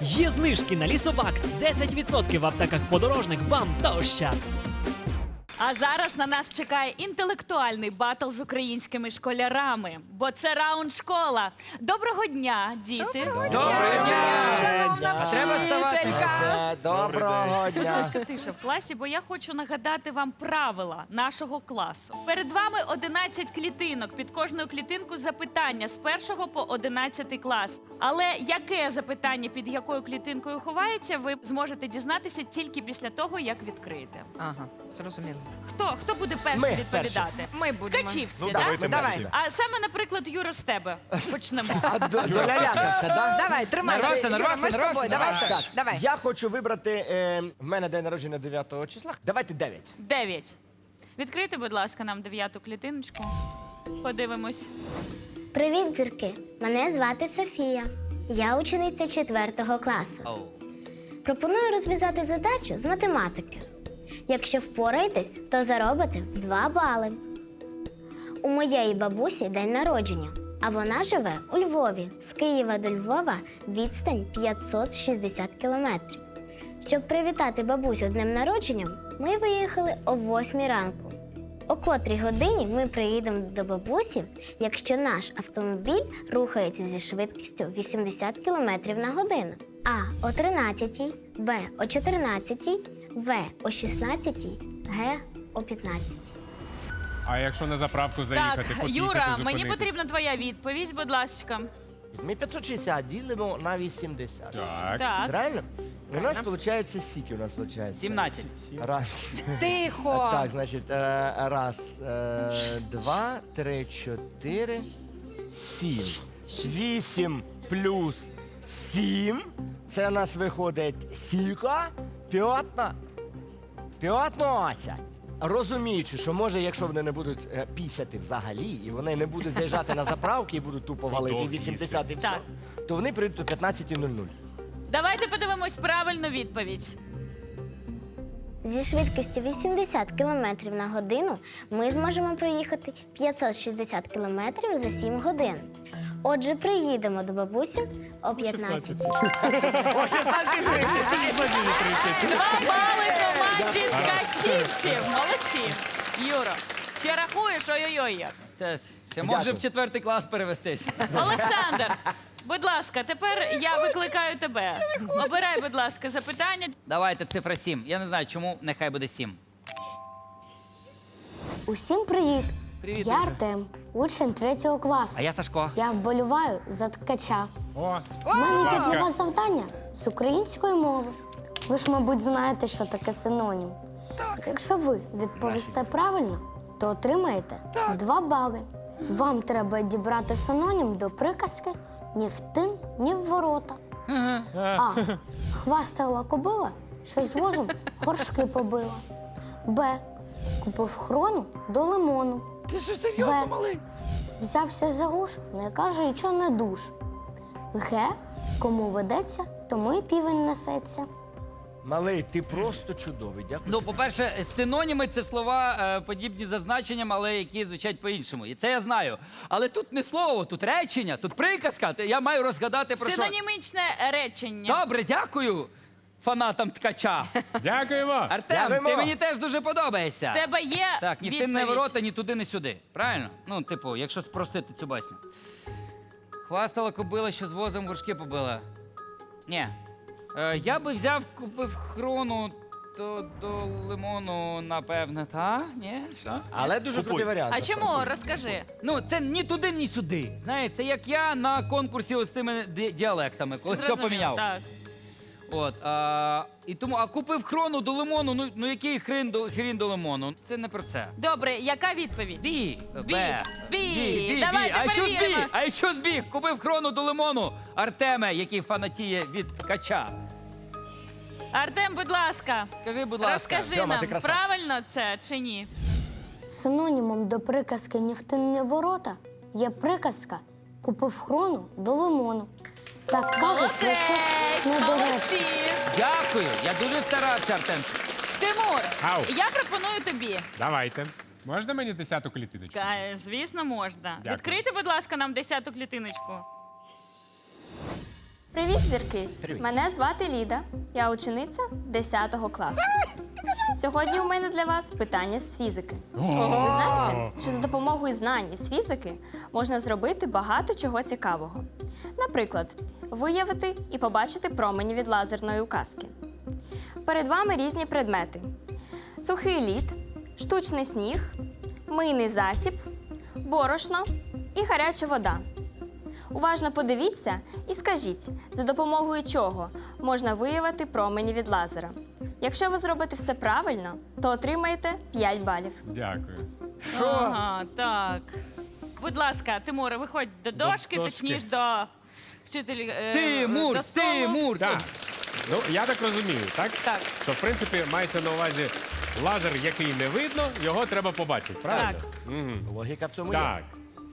Є знижки на лісобакт 10% в аптеках подорожник, бам та ощад. А зараз на нас чекає інтелектуальний батл з українськими школярами, бо це раунд школа. Доброго дня, діти. Доброго дня! А треба ставати. Це доброго Будь ласка, тиша в класі, бо я хочу нагадати вам правила нашого класу. Перед вами 11 клітинок. Під кожною клітинкою запитання з першого по 11 клас. Але яке запитання під якою клітинкою ховається, ви зможете дізнатися тільки після того, як відкриєте. Ага, зрозуміло. Хто хто буде перший Ми відповідати? Ми будемо. Ткачівці, Ну, да? давайте Давай. А саме, наприклад, Юра, з тебе почнемо. А до, до лялякався, да? Давай, тримайся. Нарвався, Юра, нарвався, ми з тобою. нарвався, Давай, нарвався. Саш, давай. Я хочу вибрати. Е, в мене день народження 9 числа. Давайте 9. Дев'ять. Відкрийте, будь ласка, нам дев'яту клітиночку. Подивимось. Привіт, зірки! Мене звати Софія. Я учениця 4 класу. Пропоную розв'язати задачу з математики. Якщо впораєтесь, то заробите 2 бали. У моєї бабусі день народження, а вона живе у Львові. З Києва до Львова відстань 560 кілометрів. Щоб привітати бабусю днем народження, ми виїхали о 8 ранку. О котрій годині ми приїдемо до бабусі, якщо наш автомобіль рухається зі швидкістю 80 км на годину. А о 13, Б о 14, В о 16, Г о 15. А якщо на заправку заїхати, Так, попісяти, Юра, мені зупинитись? потрібна твоя відповідь, будь ласка. Ми 560 ділимо на 80. Так. Так. Правильно? У нас виходить скільки у нас виходить? 17. Раз. Тихо. Так, значить, е, раз, е, два, три, чотири, сім. Вісім плюс сім. Це у нас виходить сіка, п'ятна, п'ятнадцять. Розуміючи, що може, якщо вони не будуть е, пісяти взагалі, і вони не будуть заїжджати на заправки і будуть тупо валити Вдовг 80 і все, Так. то вони прийдуть о 15.00. Давайте подивимось правильну відповідь. Зі швидкістю 80 км на годину ми зможемо проїхати 560 км за 7 годин. Отже, приїдемо до бабусі о 15. О Два бали команді ткачівців. Молодці. Юро, ще рахуєш, ой-ой-ой як. Це може в четвертий клас перевестись. Олександр, будь ласка, тепер я викликаю тебе. Обирай, будь ласка, запитання. Давайте цифра 7. Я не знаю, чому нехай буде 7. Усім привіт! Привіт, Я Ігор. Артем, учень третього класу. А я Сашко. Я вболіваю за ткача. О, У мене є для вас завдання з української мови. Ви ж, мабуть, знаєте, що таке синонім. Так. Якщо ви відповісте правильно, то отримаєте два бали. Вам треба дібрати синонім до приказки ні в тин, ні в ворота. А. Хвастала кобила, що з возом горшки побила. Б. Купив хрону до лимону. Ти що серйозно, В. малий? Взявся за гуш, не каже, і чого не душ. Г. Кому ведеться, тому і півень несеться. Малий, ти просто чудовий. Дякую. Ну, по-перше, синоніми це слова е, подібні за значенням, але які звучать по-іншому. І це я знаю. Але тут не слово, тут речення, тут приказка. Ти- Я маю розгадати про що. Синонімічне речення. Добре, дякую фанатам ткача. дякуємо. Артем, Дякуємо. ти мені теж дуже подобаєшся. В тебе є Так, ні в тим не відповідь? ворота, ні туди, ні сюди. Правильно? Ну, типу, якщо спростити цю басню. Хвастала кобила, що з возом горшки побила. Ні. Е, я би взяв, купив хрону до, до лимону, напевне, та? Ні? Що? Але дуже крутий варіант. А чому? Розкажи. Ну, це ні туди, ні сюди. Знаєш, це як я на конкурсі з тими ді- діалектами, коли все Зрозумів, поміняв. Так. От, а, і тому, а купив хрону до лимону, ну, ну який хрін до, хрін до лимону? Це не про це. Добре, яка відповідь? Бі. Бі. Б. Бі. Давайте А що з бі? перевіримо. А що з бі? Купив хрону до лимону. Артеме, який фанатіє від кача. Артем, будь ласка, Скажи, будь ласка. розкажи Тьома, нам, красавчик. правильно це чи ні? Синонімом до приказки ні в тин, ворота є приказка купив хрону до лимону. Так кажуть про щось Молодець, недоречне. молодці. Дякую. Я дуже старався, Артем. Тимур, Ау. я пропоную тобі. Давайте. Можна мені десяту клітиночку? Ка- Звісно, можна. Дякую. Відкрийте, будь ласка, нам десяту клітиночку. Привіт, зірки! Привіт. Мене звати Ліда. Я учениця 10 класу. Сьогодні у мене для вас питання з фізики. Ви знаєте, що за допомогою знань із фізики можна зробити багато чого цікавого. Наприклад, виявити і побачити промені від лазерної указки. Перед вами різні предмети: сухий лід, штучний сніг, мийний засіб, борошно і гаряча вода. Уважно подивіться і скажіть, за допомогою чого можна виявити промені від лазера. Якщо ви зробите все правильно, то отримаєте 5 балів. Дякую. Ага, так. Будь ласка, Тимуре, виходь до дошки, дошки. точніше до вчителя. е, Тимур, до столу. Тимур! Так. Ну, я так розумію, так? Так. Що, в принципі, мається на увазі лазер, який не видно, його треба побачити, правильно? Мгм. Логіка в цьому є. Так.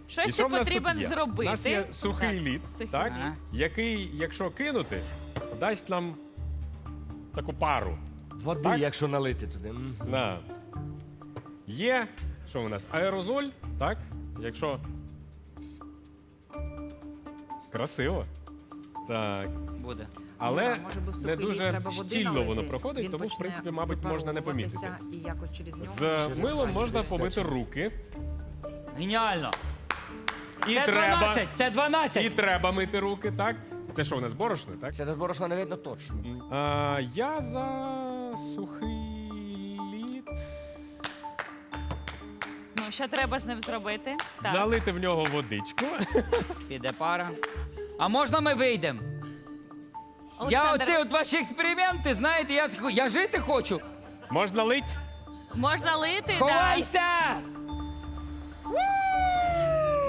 Щось що ти в нас тут потрібен є? зробити. У нас є сухий Так, лід, сухий так? лід. який, якщо кинути, дасть нам таку пару. Води, Так? якщо налити туди. М. На. Є, що у нас? Аерозоль, так? Якщо. Красиво. Так. Буде. Але Ну, може в не дуже треба води щільно налити, воно проходить, він тому, в почне принципі, мабуть, можна не помітити. випаровуватися І якось через нього. З через милом можна помити руки. Геніально! І Це треба. 12! Це 12! І треба мити руки, так? Це що у нас борошно, так? Це без борошна не видно точно. А, я за сухий Ну, що треба з ним зробити? Так. Налити в нього водичку. Піде пара. А можна ми вийдемо? Я Олександр, оці от ваші експерименти, знаєте, я, я жити хочу. Можна лить? можна лити? Ховайся!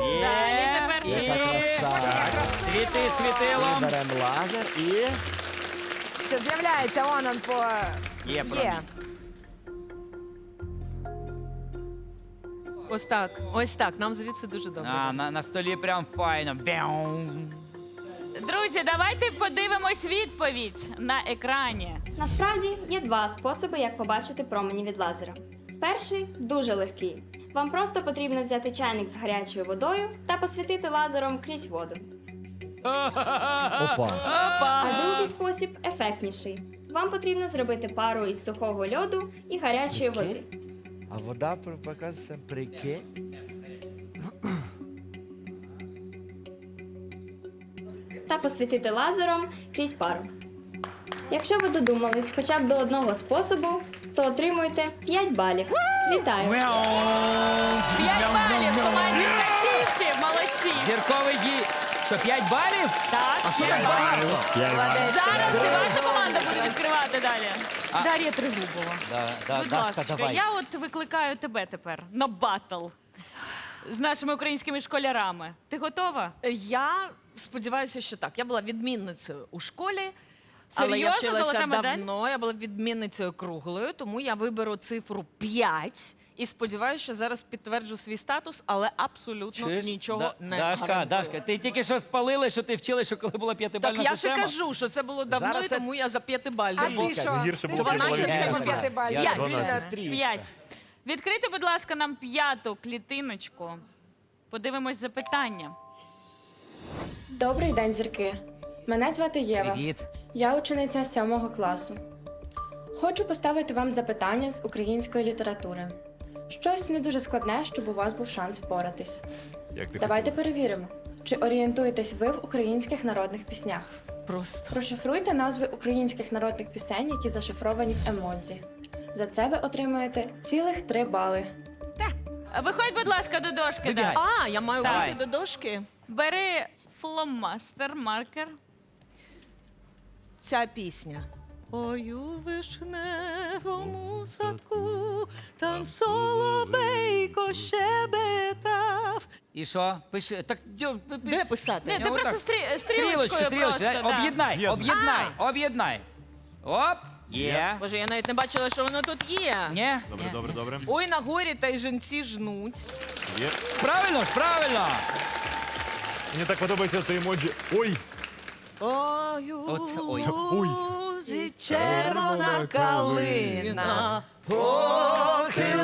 Є, Далі тепер що? є. Яка Світи світилом. беремо лазер і. Це з'являється он он по. Є, Є. Ось так, ось так. Нам звідси дуже добре. А, на, на столі прям файно. Бяум. Друзі, давайте подивимось відповідь на екрані. Насправді є два способи, як побачити промені від лазера. Перший дуже легкий. Вам просто потрібно взяти чайник з гарячою водою та посвітити лазером крізь воду. Опа. А другий спосіб ефектніший. Вам потрібно зробити пару із сухого льоду і гарячої води. А вода показується прики. та посвітити лазером крізь пару. Якщо ви додумались хоча б до одного способу, то отримуєте 5 балів. Вітаю! П'ять балів команді Качівці. Молодці. Зірковий гі. Що, 5 балів? Так, А що так балів. багато? Зараз і ваша команда буде відкривати далі. А- Дар'я Тригубова. Да, да, Будь Дашка, ласка, давай. я от викликаю тебе тепер на батл з нашими українськими школярами. Ти готова? Я сподіваюся, що так. Я була відмінницею у школі. Але я Серйозно? Золота вчилася медаль? давно, я була відмінницею круглою, тому я виберу цифру 5 і сподіваюся, що зараз підтверджу свій статус, але абсолютно Чуєш? нічого Да- не Дашка, гарантую. Дашка, ти тільки що спалили, що ти вчила, що коли була п'ятибальна Так я ж система. кажу, що це було давно, Зараз і це- тому я за п'ятибальну. А ти що? гірше було ж теж 12 хочеш треба. п'яти балів. П'ять. П'ять. Відкрити, будь ласка, нам п'яту клітиночку. Подивимось запитання. Добрий день, зірки. Мене звати Єва. Привіт. Я учениця сьомого класу. Хочу поставити вам запитання з української літератури. Щось не дуже складне, щоб у вас був шанс впоратись. Як ти Давайте перевіримо, чи орієнтуєтесь ви в українських народних піснях. Просто. Розшифруйте назви українських народних пісень, які зашифровані в емодзі. За це ви отримаєте цілих три бали. Виходь, будь ласка, до дошки. Даш. А, я маю Давай. бути до дошки. Бери фломастер, маркер. Ця пісня. Ой, у вишневому садку, там соловейко щебетав. І що? Пиши. Так, дьо, пи- пи- Де писати? Ні, ти отак. просто стрі... стрілочкою просто. Да. Об'єднай, З'єднуй. об'єднай, об'єднай. Оп, є. Боже, я навіть не бачила, що воно тут є. Ні? Добре, добре, добре. Ой, на горі та й жінці жнуть. Є. Правильно ж, правильно. Мені так подобається цей емоджі. Ой, Оце, ой. Ой. Лузі червона калина. похилилася.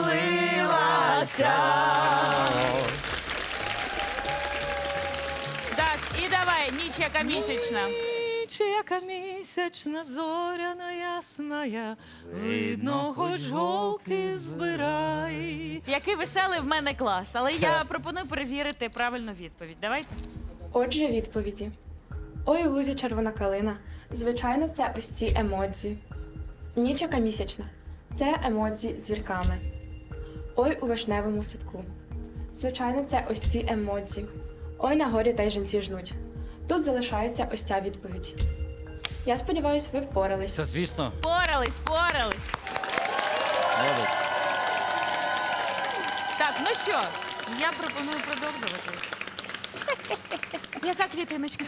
Даш, і давай, ніч яка місячна. Ночі, яка місячна, зоряна ясная, видно, хоч голки збирай. Який веселий в мене клас, але я пропоную перевірити правильну відповідь. Давайте. Отже, відповіді. Ой, у лузі червона калина. Звичайно, це ось ці емодзі. Ніч яка місячна. Це емодзі з зірками. Ой, у вишневому садку. Звичайно, це ось ці емодзі. Ой, на горі та й жінці жнуть. Тут залишається ось ця відповідь. Я сподіваюся, ви впорались. Це звісно. Порались, порались. Молодець. Так, ну що, я пропоную продовжувати. Яка клітиночка?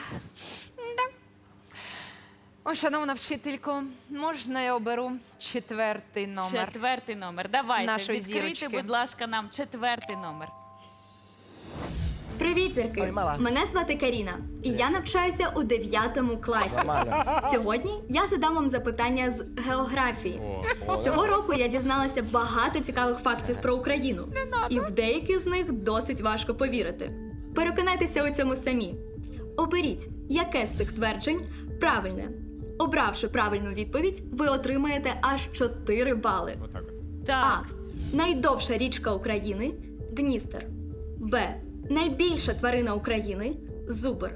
Ой, шановна вчителько, можна я оберу четвертий номер? Четвертий номер. Давайте, Нашої відкрийте, зірочки. будь ласка, нам четвертий номер. Привіт, зірки! Ой, мала. Мене звати Каріна, і я навчаюся у 9 класі. Сьогодні я задам вам запитання з географії. Цього року я дізналася багато цікавих фактів про Україну, і в деякі з них досить важко повірити. Переконайтеся у цьому самі. Оберіть, яке з цих тверджень правильне. Обравши правильну відповідь, ви отримаєте аж 4 бали. Отак от. Так. А. Найдовша річка України Дністер. Б. Найбільша тварина України Зубр.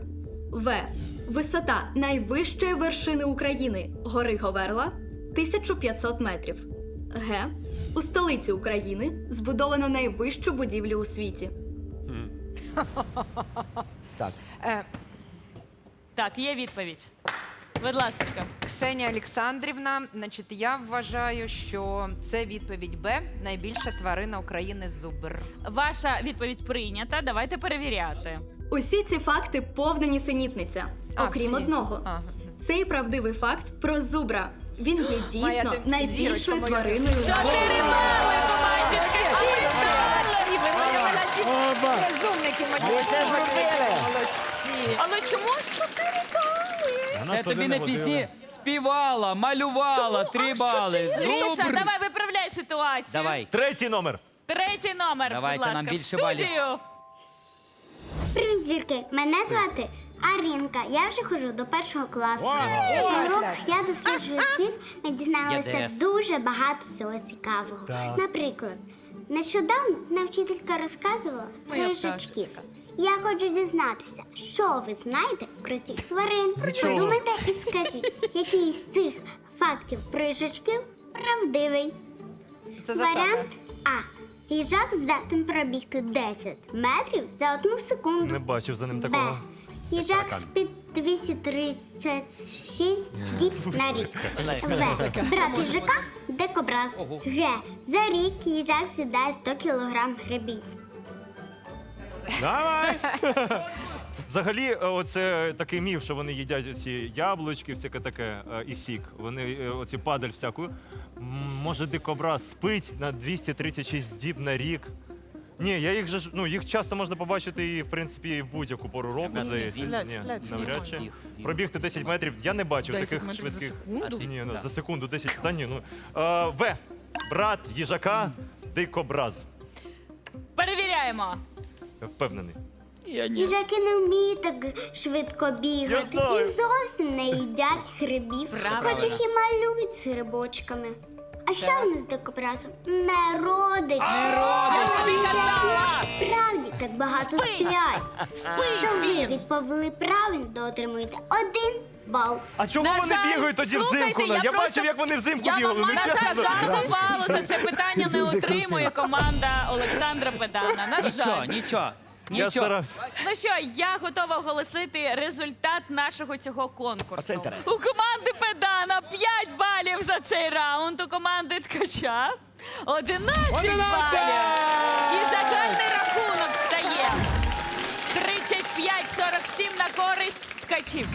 В. Висота найвищої вершини України гори Говерла 1500 метрів. Г. У столиці України збудовано найвищу будівлю у світі. Так. Е, Так, є відповідь. Будь ласка. Ксенія Олександрівна, значить, я вважаю, що це відповідь Б. Найбільша тварина України зубр. Ваша відповідь прийнята. Давайте перевіряти. Усі ці факти повна нісенітниця, А, окрім всі. одного. А, Цей правдивий факт про зубра. Він є Моя дійсно ти- найбільшою моя. твариною. Чотири бали! Ви молодці, розумники. Молодці. Але чому ж чотири Це тобі не пісні співала, малювала, три бали. Ліса, давай виправляй ситуацію. Давай. Третій номер. Третій номер. Давайте, будь ласка, нам в більше балів. студію. Привіт, зірки! Мене звати Арінка. Я вже ходжу до першого класу. Урок я досліджую світ, ми дізналися дуже багато всього цікавого. Наприклад, нещодавно нам вчителька розказувала про їжачків. Я хочу дізнатися, що ви знаєте про цих тварин. Нічого. Подумайте і скажіть, який з цих фактів про їжачків правдивий. Це засада. Варіант А. Їжак здатен пробігти 10 метрів за одну секунду. Не бачив за ним Б. такого. Їжак спить 236 діб на рік. В. Брат їжака декобраз. Г. За рік їжак з'їдає 100 кг грибів. Давай! Взагалі, е, оце такий міф, що вони їдять ці яблучки, всяке таке е, і сік. Вони е, оці падаль всяку. М, Може, дикобраз спить на 236 діб на рік. Ні, я їх же ж- ну їх часто можна побачити і в принципі і в будь-яку пору року, здається. Ні, навряд чи. Їх, їх. Пробігти 10 метрів. Я не бачив 10 таких метрів за швидких. секунду? Ні, ну за секунду 10. Та ні, ну е, В. Брат їжака, дикобраз. Перевіряємо. Впевнений. Я ні. Їжаки не вміють так швидко бігати знаю. і зовсім не їдять грибів, хоч їх і малюють з грибочками. А що в нас з дикобразом? Не родить. Не родить. Справді так багато сплять. Якщо ви відповіли правильно, то отримуєте один бал. А чому На вони жаль, бігають тоді слухайте, взимку? я Я, просто- бачив, як вони взимку Я бігали. вам Ну, чесно. за це питання не отримує команда Олександра Педана. На Нічого, жаль. нічого. Я Нічого. старався. Ну що, я готова оголосити результат нашого цього Оце конкурсу. інтересно. У команди Педана 5 балів за цей раунд, у команди Ткача 11 балів. І загальний рахунок стає 35-47 на користь ткачівців.